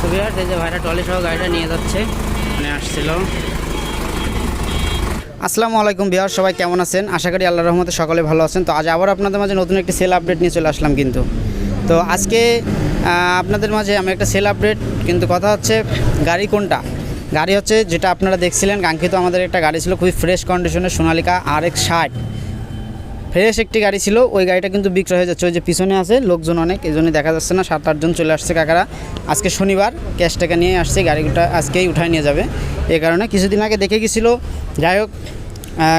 তো বিহার যে ভাইরা টলি সহ গাড়িটা নিয়ে যাচ্ছে। মানে আসছিল। আসসালামু আলাইকুম বিহার সবাই কেমন আছেন? আশা করি আল্লাহ রহমতে সকলে ভালো আছেন। তো আজ আবার আপনাদের মাঝে নতুন একটি সেল আপডেট নিয়ে চলে আসলাম কিন্তু। তো আজকে আপনাদের মাঝে আমি একটা সেল আপডেট কিন্তু কথা হচ্ছে গাড়ি কোনটা? গাড়ি হচ্ছে যেটা আপনারা দেখছিলেন, কাঙ্ক্ষিত আমাদের একটা গাড়ি ছিল খুবই ফ্রেশ কন্ডিশনের সোনালিকা আর এক্স ষাট। ফ্রেশ একটি গাড়ি ছিল ওই গাড়িটা কিন্তু বিক্রয় হয়ে যাচ্ছে। ওই যে পিছনে আছে লোকজন অনেক এই জন্য দেখা যাচ্ছে না। সাত আটজন চলে আসছে কাকারা। আজকে শনিবার ক্যাশ টাকা নিয়ে আসছে গাড়িটা আজকেই উঠায় নিয়ে যাবে। এই কারণে কিছুদিন আগে দেখে গেছিল। যাই হোক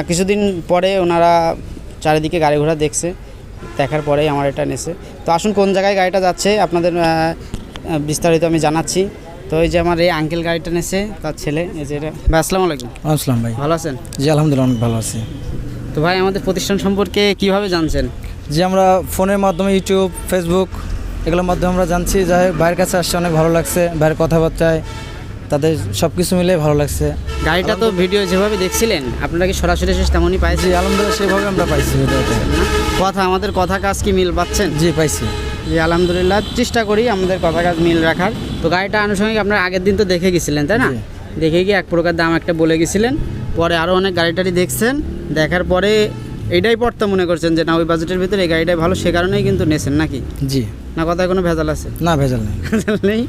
কিছুদিন পরে ওনারা চারিদিকে গাড়ি ঘোড়া দেখছে দেখার পরেই আমার এটা নেছে। তো আসুন কোন জায়গায় গাড়িটা যাচ্ছে আপনাদের বিস্তারিত আমি জানাচ্ছি। তো এই যে আমার এই আঙ্কেল গাড়িটা নেছে তার ছেলে এই যে এটা। আসসালামু আলাইকুম। আসসালাম ভাই। ভালো আছেন? জি আলহামদুলিল্লাহ অনেক ভালো আছি। তো ভাই আমাদের প্রতিষ্ঠান সম্পর্কে কীভাবে জানছেন? যে আমরা ফোনের মাধ্যমে ইউটিউব ফেসবুক এগুলোর মাধ্যমে আমরা জানছি যাই ভাইয়ের কাছে আসছে অনেক ভালো লাগছে ভাইয়ের কথাবার্তায় তাদের সব কিছু মিলে ভালো লাগছে। গাড়িটা তো ভিডিও যেভাবে দেখছিলেন আপনারা কি সরাসরি শেষ তেমনই পাইছি আলহামদুলিল্লাহ সেভাবে আমরা পাইছি কথা আমাদের কথা কাজ কি মিল পাচ্ছেন? জি পাইছি। জি আলহামদুলিল্লাহ চেষ্টা করি আমাদের কথা কাজ মিল রাখার। তো গাড়িটা আনুষঙ্গিক আপনারা আগের দিন তো দেখে গেছিলেন তাই না? দেখে গিয়ে এক প্রকার দাম একটা বলে গেছিলেন। পরে আরও অনেক গাড়িটারি দেখছেন। দেখার পরে এইটাই পড়তে মনে করছেন যে না ওই বাজেটের ভিতরে এই গাড়িটাই ভালো সে কারণেই কিন্তু নেছেন নাকি? জি। না কথায় কোনো ভেজাল আছে? না ভেজাল নেই। ভেজাল নেই?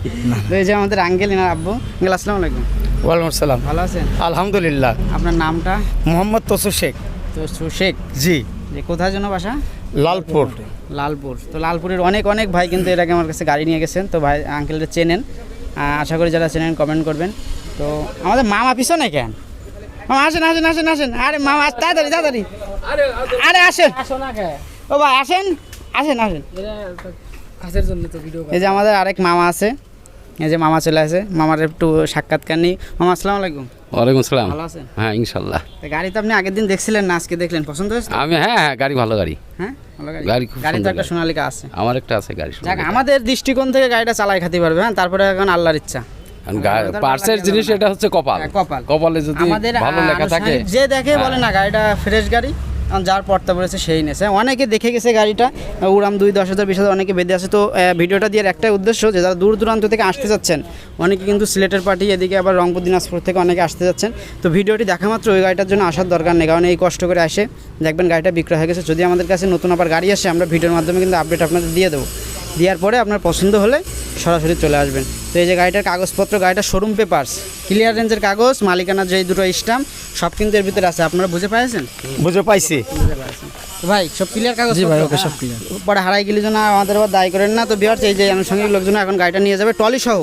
তো এই যে আমাদের আঙ্কেল এনার আব্বু আঙ্কেল আসসালামু আলাইকুম। ওয়ালাইকুম আসসালাম। ভালো আছেন? আলহামদুলিল্লাহ। আপনার নামটা? মোহাম্মদ তসু শেখ। তো শেখ? জি। যে কোথায় যেন বাসা? লালপুর। লালপুর। তো লালপুরের অনেক অনেক ভাই কিন্তু এর আগে আমার কাছে গাড়ি নিয়ে গেছেন। তো ভাই আঙ্কেলটা চেনেন। আশা করি যারা চেনেন কমেন্ট করবেন। তো আমাদের মামা পিছনে কেন? আসেন আসেন আসেন আসেন। আরে মামা তাড়াতাড়ি তাড়াতাড়ি। আরে আসেন। ও ভাই আসেন আসেন আসেন। এই যে আমাদের আরেক মামা আছে। এই যে মামা চলে আসে। মামার একটু সাক্ষাৎকার নেই। মামা আসসালামু আলাইকুম। ওয়ালাইকুম সালাম। ভালো আছেন? হ্যাঁ ইনশাল্লাহ। গাড়ি তো আপনি আগের দিন দেখছিলেন না আজকে দেখলেন। পছন্দ হয়েছে আমি হ্যাঁ হ্যাঁ গাড়ি ভালো গাড়ি। হ্যাঁ ভালো গাড়ি। গাড়ি তো একটা সোনালিকা আছে। আমার একটা আছে গাড়ি আমাদের দৃষ্টিকোণ থেকে গাড়িটা চালাই খাতে পারবে হ্যাঁ তারপরে এখন আল্লাহর ইচ্ছা। পার্সের জিনিস এটা হচ্ছে কপাল। হ্যাঁ, কপাল। যদি ভালো লেখা থাকে। যে দেখে বলে না গাড়িটা ফ্রেশ গাড়ি যার পড়তে পড়েছে সেই নেছে। অনেকে দেখে গেছে গাড়িটা উড়াম দুই দশ হাজার বিশ হাজার অনেকে বেঁধে আছে। তো ভিডিওটা দিয়ে একটাই উদ্দেশ্য যে যারা দূর দূরান্ত থেকে আসতে যাচ্ছেন অনেকে কিন্তু সিলেটের পার্টি এদিকে আবার রংপুর দিনাজপুর থেকে অনেকে আসতে যাচ্ছেন। তো ভিডিওটি দেখা মাত্র ওই গাড়িটার জন্য আসার দরকার নেই কারণ এই কষ্ট করে আসে। দেখবেন গাড়িটা বিক্রয় হয়ে গেছে। যদি আমাদের কাছে নতুন আবার গাড়ি আসে আমরা ভিডিওর মাধ্যমে কিন্তু আপডেট আপনাদের দিয়ে দেবো। দেওয়ার পরে আপনার পছন্দ হলে সরাসরি চলে আসবেন। তো এই যে গাড়িটার কাগজপত্র গাড়িটার শোরুম পেপার্স ক্লিয়ার রেঞ্জের কাগজ মালিকানার যে দুটো স্টাম্প সব কিন্তু এর ভিতরে আছে। আপনারা বুঝে পাইছেন? বুঝে পাইছি। ভাই সব ক্লিয়ার কাগজ জি ভাই, ওকে, সব ক্লিয়ার পরে হারাই গেলে যেন আমাদের আবার দায়ী করেন না। তো বিহার এই যে আনুষঙ্গিক লোকজন এখন গাড়িটা নিয়ে যাবে টলি সহ।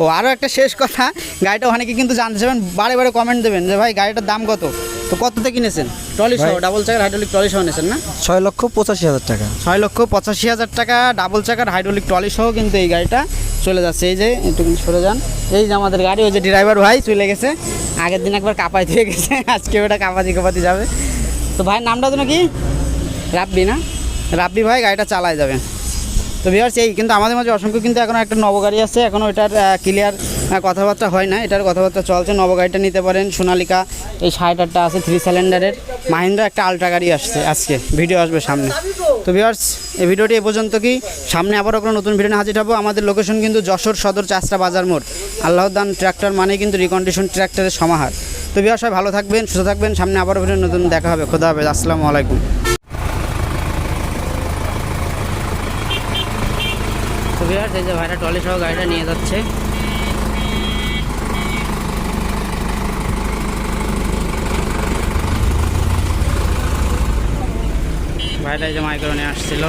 ও আরও একটা শেষ কথা গাড়িটা অনেকে কিন্তু জানতে চাবেন বারে বারে কমেন্ট দেবেন যে ভাই গাড়িটার দাম কত? তো কততে কিনেছেন? টলি সহ ডাবল চাকার হাইড্রোলিক টলি সহ নিয়েছেন না? ছয় লক্ষ পঁচাশি হাজার টাকা। ছয় লক্ষ পঁচাশি হাজার টাকা ডাবল চাকার হাইড্রোলিক ট্রলি সহ কিন্তু এই গাড়িটা চলে যাচ্ছে, এই যে, একটু সরে যান। এই যে আমাদের গাড়ি, ওই যে ড্রাইভার ভাই চলে গেছে। আগের দিন একবার কাপাই দিয়ে গেছে, আজকে ওটা কাপাতি কাপাতি যাবে। তো ভাইয়ের নামটা তো নাকি? রাব্বি না? রাব্বি ভাই, গাড়িটা চালায় যাবে। তো বিহার সেই কিন্তু আমাদের মাঝে অসংখ্য কিন্তু এখন একটা নব গাড়ি আছে। এখনও এটার ক্লিয়ার কথাবার্তা হয় না এটার কথাবার্তা চলছে। নব গাড়িটা নিতে পারেন। সোনালিকা, এই সাইডারটা আছে থ্রি সিলিন্ডারের মাহিন্দ্রা একটা আলট্রা গাড়ি আসছে আজকে। ভিডিও আসবে সামনে। তো বিহার্স এই ভিডিওটি এ পর্যন্ত কি? সামনে আবারও কোনো নতুন ভিডিও হাজির হব। আমাদের লোকেশন কিন্তু যশোর সদর চাষটা বাজার মোড়। আল্লাহদান ট্র্যাক্টর মানে কিন্তু রিকন্ডিশন ট্র্যাক্টরের সমাহার। তো বিহার সবাই ভালো থাকবেন, সুস্থ থাকবেন। সামনে আবারও ভিডিও নতুন দেখা হবে। খোদা হবে আসসালামু আলাইকুম। যে ভাইরা টলি সহ গাড়িটা নিয়ে যাচ্ছে। ভাইটা জমা করে নিয়ে আসছিল।